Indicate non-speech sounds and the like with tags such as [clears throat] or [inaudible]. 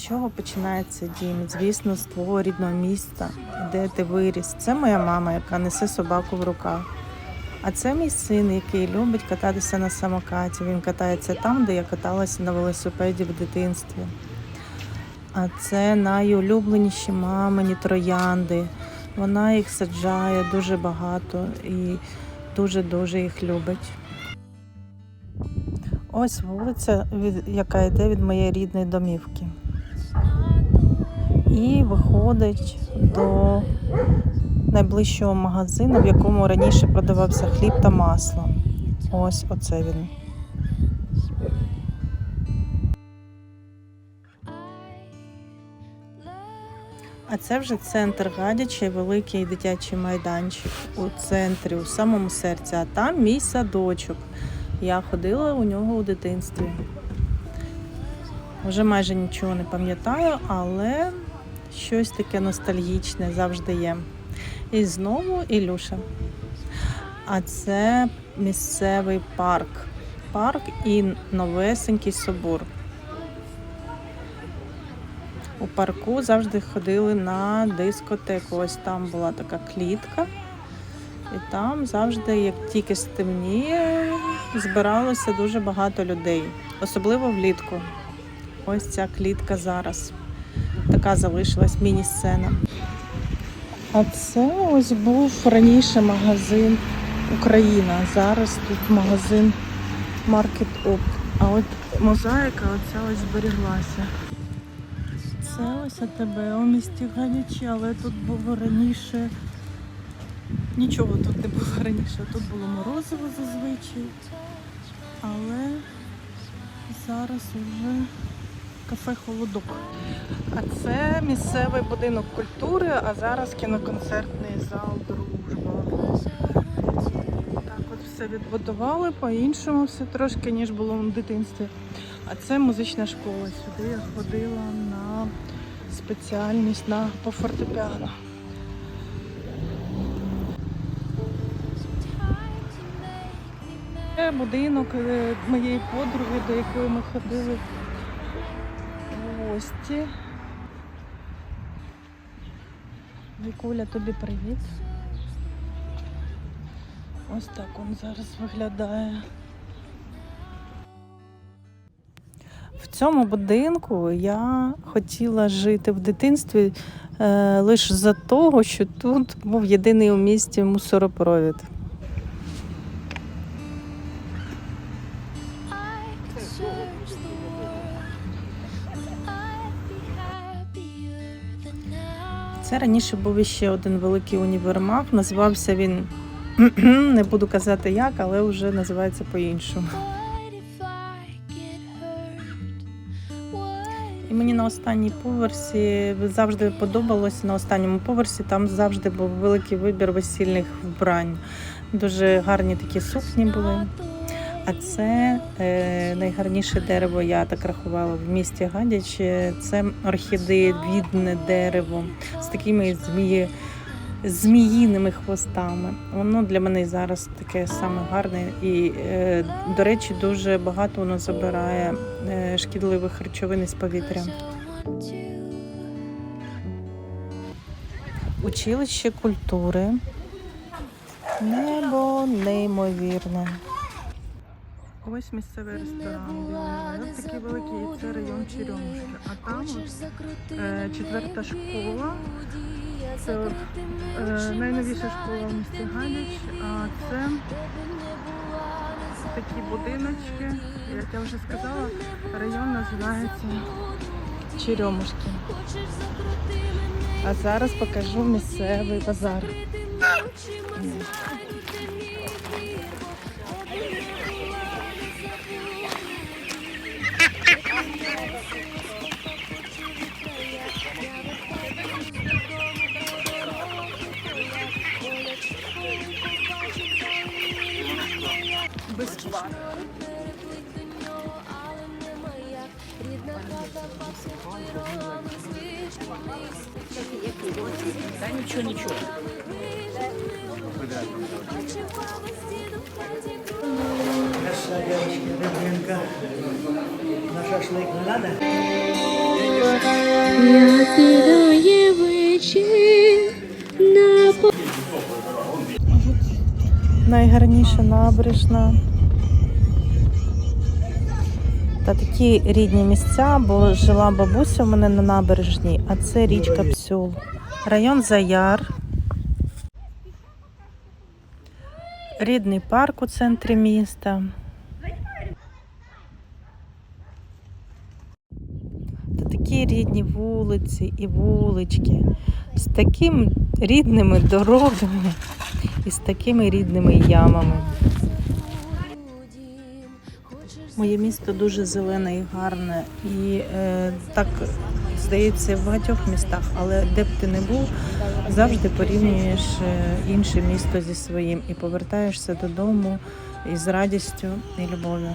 З чого починається дім? Звісно, з твого рідного міста, де ти виріс. Це моя мама, яка несе собаку в руках. А це мій син, який любить кататися на самокаті. Він катається там, де я каталася на велосипеді в дитинстві. А це найулюбленіші мамині троянди. Вона їх саджає дуже багато і дуже-дуже їх любить. Ось вулиця, яка йде від моєї рідної домівки. І виходить до найближчого магазину, в якому раніше продавався хліб та масло. Ось оце він. А це вже центр Гадячий, великий дитячий майданчик у центрі, у самому серці. А там мій садочок. Я ходила у нього у дитинстві. Вже майже нічого не пам'ятаю, але щось таке ностальгічне завжди є. І знову Ілюша. А це місцевий парк. Парк і новесенький собор. У парку завжди ходили на дискотеку. Ось там була така клітка. І там завжди, як тільки стемніє, збиралося дуже багато людей, особливо влітку. Ось ця клітка зараз. Така залишилась міні-сцена. А це ось був раніше магазин Україна. Зараз тут магазин Market Up. А от мозаїка оця ось зберіглася. Це ось АТБ у місті Гадячі, але тут було раніше. Нічого тут не було раніше. Тут було морозиво зазвичай. Але зараз уже кафе Холодок. А це місцевий будинок культури, а зараз кіноконцертний зал Дружба. Так от все відбудували по-іншому все трошки, ніж було в дитинстві. А це музична школа. Сюди я ходила на спеціальність на по фортепіано. Це будинок е, моєї подруги, до якої ми ходили гості. Вікуля, тобі привіт. Ось так він зараз виглядає. В цьому будинку я хотіла жити в дитинстві е, лише за того, що тут був єдиний у місті мусоропровід. Це раніше був іще один великий універмаг. Називався він [clears throat] не буду казати як, але вже називається по-іншому. І мені на останній поверсі завжди подобалося на останньому поверсі. Там завжди був великий вибір весільних вбрань. Дуже гарні такі сукні були. А це е, найгарніше дерево, я так рахувала в місті Гадяч. Це орхідеєвідне дерево з такими змії, зміїними хвостами. Воно для мене зараз таке саме гарне. І, е, до речі, дуже багато воно забирає е, шкідливих речовин із повітря. Училище культури. Небо неймовірне. Ось місцевий ресторан. Ось такий великий це район Черемушки. А там е, четверта школа. Це е, найновіша школа в місті Гадяч. А це такі будиночки. Як я вже сказала, район називається Черемушки. А зараз покажу місцевий базар. Безплатно. Ничего, ничего. Наша девочка, рыбинка. На шашлык не надо? як підає вечір на Найгарніша набережна. Та такі рідні місця, бо жила бабуся в мене на набережній, а це річка Псюл. Район Заяр. Рідний парк у центрі міста. Та такі рідні вулиці і вулички з такими рідними дорогами і з такими рідними ямами. Моє місто дуже зелене і гарне, і е, так здається в багатьох містах, але де б ти не був, завжди порівнюєш е, інше місто зі своїм і повертаєшся додому із радістю і любов'ю.